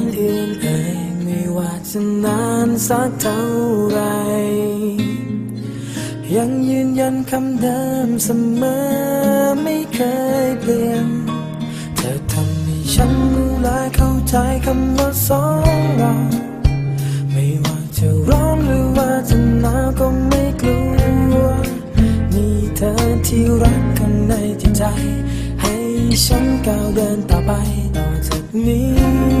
านเอื่นเอ่ยไม่ว่าจะนานสักเท่าไร ยังยืนยันคำเดิมเสมอไม่เคยเปลี่ยน เธอทำให้ฉันรู้และเข้าใจคำว่าสองเราไม่ว่าจะร้อนหรือว่าจะหนาวก็ไม่กลัว มีเธอที่รักกันในจิตใจ ให้ฉันก้าวเดินต่อไปต่อจากนี้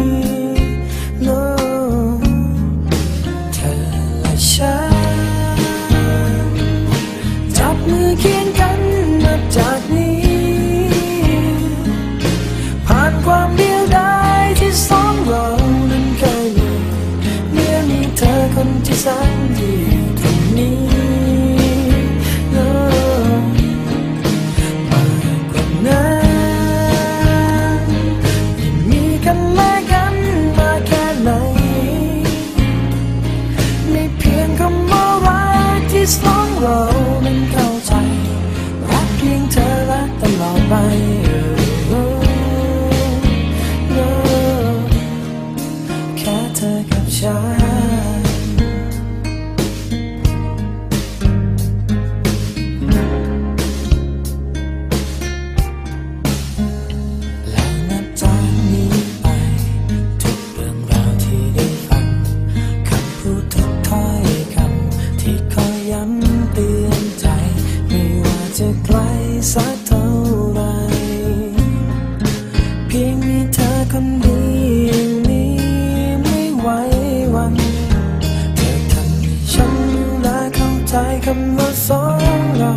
คำว่าสองเรา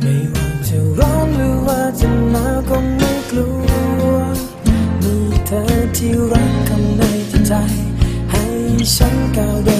ไม่ว่าจะร้อนหรือว่าจะหนาวก็ไม่กลัวมีเธอที่รักคำในใจ ให้ฉันก้าวเดิน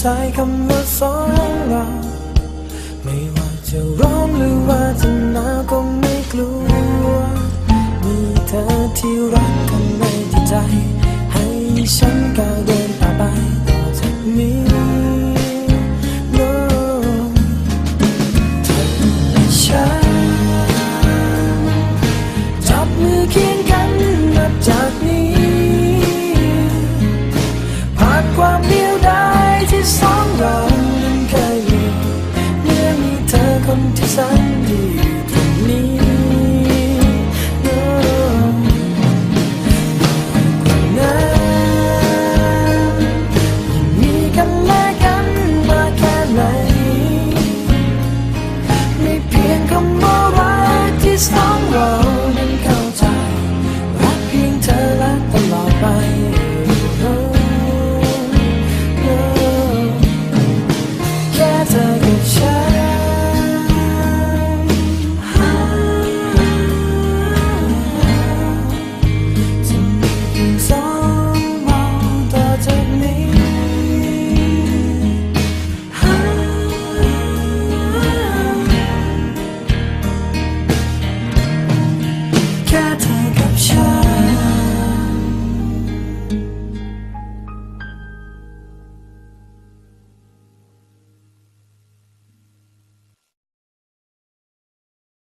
ใจคำว่าสองเรา ไม่ว่าจะร้อ